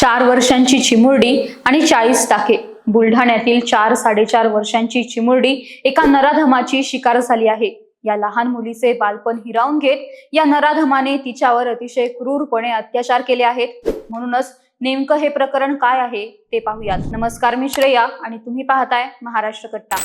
चार वर्षांची चिमुरडी आणि चाळीस टाके. बुलढाण्यातील चार साडेचार वर्षांची चिमुरडी एका नराधमाची शिकार झाली आहे. या लहान मुलीचे बालपण हिरावून घेत या नराधमाने तिच्यावर अतिशय क्रूरपणे अत्याचार केले आहेत. म्हणूनच नेमकं हे प्रकरण काय आहे ते पाहूयात. नमस्कार मी श्रेया आणि तुम्ही पाहताय महाराष्ट्र कट्टा.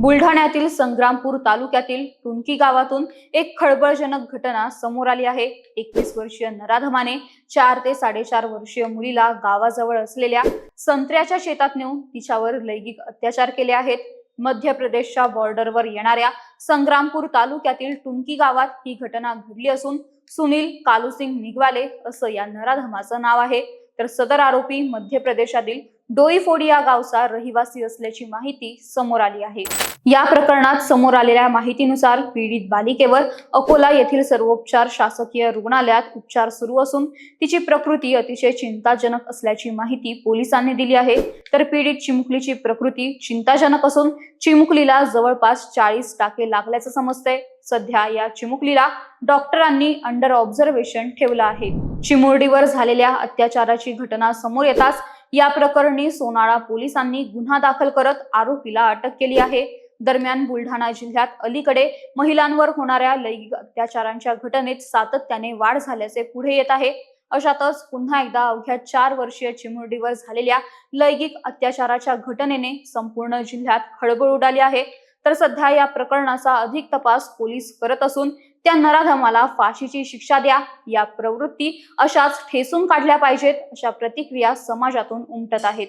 बुलढाण्यातील संग्रामपूर तालुक्यातील टुनकी गावातून एक खळबळजनक घटना समोर आली आहे. एकवीस वर्षीय नराधमाने चार ते साडेचार वर्षीय मुलीला गावाजवळ असलेल्या संत्र्याच्या शेतात नेऊन तिच्यावर लैंगिक अत्याचार केले आहेत. मध्य प्रदेशच्या बॉर्डरवर येणाऱ्या संग्रामपूर तालुक्यातील टुनकी गावात ही घटना घडली असून सुनील कालूसिंग निगवाले असं या नराधमाचं नाव आहे. तर सदर आरोपी मध्य प्रदेशातील डोईफोडी या गावचा रहिवासी असल्याची माहिती समोर आली आहे. या प्रकरणात समोर आलेल्या माहितीनुसार पीडित बालिकेवर अकोला येथील सर्वोपचार शासकीय रुग्णालयात उपचार सुरू असून तिची प्रकृती अतिशय चिंताजनक असल्याची माहिती पोलिसांनी दिली आहे. तर पीडित चिमुकलीची प्रकृती चिंताजनक असून चिमुकलीला जवळपास चाळीस टाके लागल्याचं समजतंय. सध्या या चिमुकलीला डॉक्टरांनी अंडर ऑब्झर्वेशन ठेवलं आहे. चिमुरडीवर झालेल्या अत्याचाराची घटना समोर येताच या प्रकरणी सोनाळा पोलिसांनी गुन्हा दाखल करत आरोपीला अटक केली आहे. दरम्यान बुलढाणा जिल्ह्यात अलीकडे महिलांवर होणाऱ्या लैंगिक अत्याचारांच्या घटनेत सातत्याने वाढ झाल्याचे पुढे येत आहे. अशातच पुन्हा एकदा अवघ्या चार वर्षीय चिमुरडीवर झालेल्या लैंगिक अत्याचाराच्या घटनेने संपूर्ण जिल्ह्यात खळबळ उडाली आहे. तर सध्या या प्रकरणाचा अधिक तपास पोलीस करत असून त्या नराधमाला फाशीची शिक्षा द्या या प्रवृत्ती अशाच ठेसून काढल्या पाहिजेत अशा प्रतिक्रिया समाजातून उमटत आहेत.